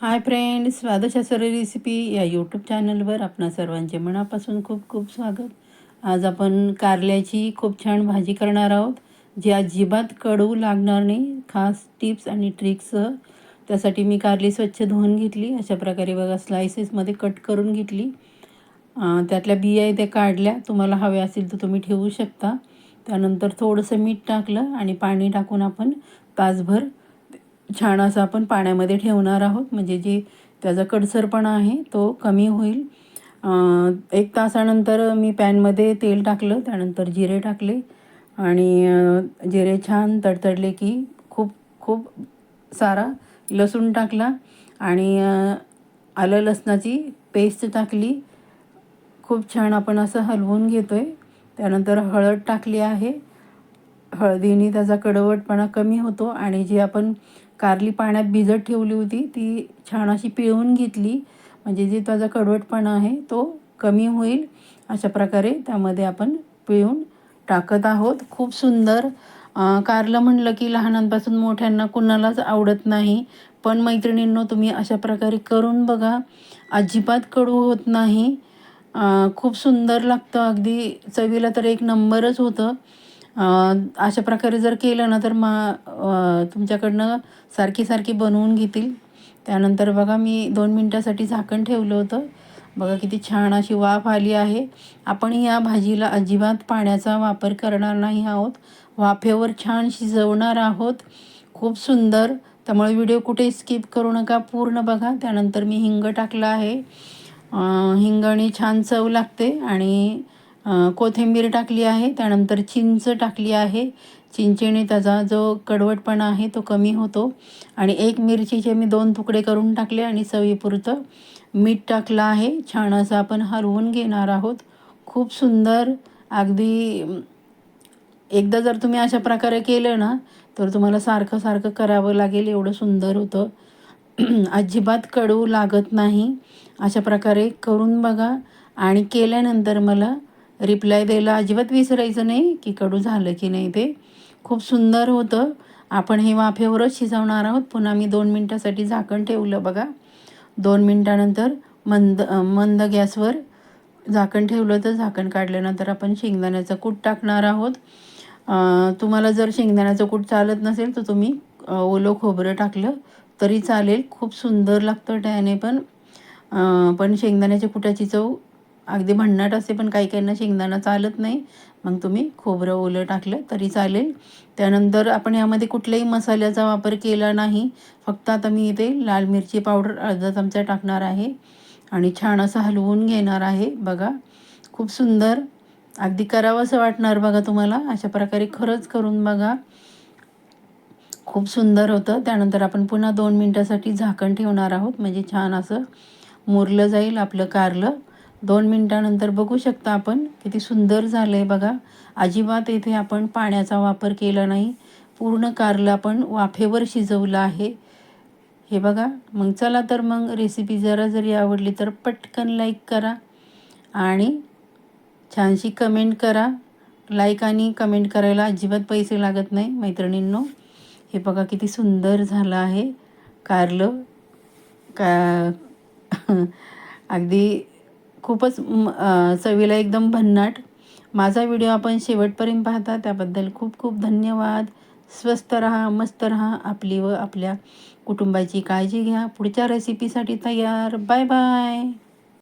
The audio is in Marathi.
हाय फ्रेंड्स स्वादशास्त्र रेसिपी या यूट्यूब चॅनलवर आपणा सर्वांचे मनापासून खूप खूप स्वागत. आज आपण कारल्याची खूप छान भाजी करणार आहोत जी अजिबात कडू लागणार नाही. खास टिप्स आणि ट्रिक्ससह त्यासाठी मी कारली स्वच्छ धुवून घेतली. अशा प्रकारे बघा स्लायसेसमध्ये कट करून घेतली. त्यातल्या बिया त्या काढल्या. तुम्हाला हव्या असतील तर तुम्ही ठेवू शकता. त्यानंतर थोडंसं मीठ टाकलं आणि पाणी टाकून आपण तासभर छान असं आपण पाण्यामध्ये ठेवणार आहोत. म्हणजे जे त्याचा कडसरपणा आहे तो कमी होईल. एक तासानंतर मी पॅनमध्ये तेल टाकलं त्यानंतर जिरे टाकले. आणि जिरे छान तडतडले की खूप खूप सारा लसूण टाकला. आणि आलं लसणाची पेस्ट टाकली. खूप छान आपण असं हलवून घेतो आहे त्यानंतर हळद टाकली आहे. हळदीने त्याचा कडवटपणा कमी होतो. आणि जे आपण कारली पाण्यात भिजत ठेवली होती. ती छान अशी पिळून घेतली. म्हणजे जे त्याचा कडवटपणा आहे तो कमी होईल. अशा प्रकारे त्यामध्ये आपण पिळून टाकत आहोत. खूप सुंदर. कारलं म्हणलं की लहानांपासून मोठ्यांना कुणालाच आवडत नाही. पण मैत्रिणींनो तुम्ही अशा प्रकारे करून बघा. अजिबात कडू होत नाही. खूप सुंदर लागतं. अगदी चवीला तर एक नंबरच होतं. अशा प्रकारे जर केलं ना तर मा तुमच्याकडनं सारखी सारखी बनवून घेतील. त्यानंतर बघा मी दोन मिनटासाठी झाकण ठेवलं होतं. बघा किती छान अशी वाफ आली आहे. आपण या भाजीला अजिबात पाण्याचा वापर करणार नाही आहोत. वाफेवर छान शिजवणार आहोत. खूप सुंदर. त्यामुळे व्हिडिओ कुठे स्किप करू नका पूर्ण बघा. त्यानंतर मी हिंग टाकलं आहे. हिंगाने छान चव लागते आणि कोथिंबीर टाकली आहे त्यानंतर चिंच टाकली आहे. चिंचेने त्याचा जो कडवटपणा आहे तो कमी होतो. आणि एक मिरचीचे मी दोन तुकडे करून टाकले आणि चवीपुरतं मीठ टाकलं आहे. छान असं आपण हलवून घेणार आहोत. खूप सुंदर अगदी एकदा जर तुम्ही अशा प्रकारे केलं ना तर तुम्हाला सारखं सारखं करावं लागेल. एवढं सुंदर होतं. अजिबात कडू लागत नाही. अशा प्रकारे करून बघा. आणि केल्यानंतर मला रिप्लाय द्यायला अजिबात विसरायचं नाही की कडू झालं की नाही ते. खूप सुंदर होतं. आपण हे वाफेवरच शिजवणार आहोत. पुन्हा मी दोन मिनटासाठी झाकण ठेवलं बघा. दोन मिनटानंतर मंद मंद गॅसवर झाकण ठेवलं तर झाकण काढल्यानंतर आपण शेंगदाण्याचं कूट टाकणार आहोत. तुम्हाला जर शेंगदाण्याचं कूट चालत नसेल तर तुम्ही ओलं खोबरं टाकलं तरी चालेल. खूप सुंदर लागतं त्याने पण. पण शेंगदाण्याच्या कुटाची चव अगदी भन्नाट असे पण काही काहींना शेंगदाणा चालत नाही. मग तुम्ही खोबरं ओलं टाकलं तरी चालेल. त्यानंतर आपण यामध्ये कुठल्याही मसाल्याचा वापर केला नाही. फक्त आता मी इथे लाल मिरची पावडर अर्धा चमचा टाकणार आहे. आणि छान असं हलवून घेणार आहे. बघा खूप सुंदर. अगदी करावं असं वाटणार बघा तुम्हाला. अशा प्रकारे खरंच करून बघा. खूप सुंदर होतं. त्यानंतर आपण पुन्हा दोन मिनटासाठी झाकण ठेवणार आहोत. म्हणजे छान असं मुरलं जाईल आपलं कारलं. दोन मिनटानंतर बघू शकता आपण किती सुंदर झालं आहे बघा. अजिबात येथे आपण पाण्याचा वापर केला नाही. पूर्ण कारलं आपण वाफेवर शिजवलं आहे. हे बघा. मग चला तर मग रेसिपी जरा जरी आवडली तर पटकन लाईक करा. आणि छानशी कमेंट करा. लाईक आणि कमेंट करायला अजिबात पैसे लागत नाही मैत्रिणींनो. हे बघा किती सुंदर झालं आहे. कारलं. का अगदी खूपच चवीला एकदम भन्नाट. माझा व्हिडिओ आपण शेवटपर्यंत पाहता त्याबद्दल खूप खूप धन्यवाद. स्वस्त रहा मस्त रहा आपली व आपल्या कुटुंबाची काळजी घ्या. पुढच्या रेसिपीसाठी तयार. Bye bye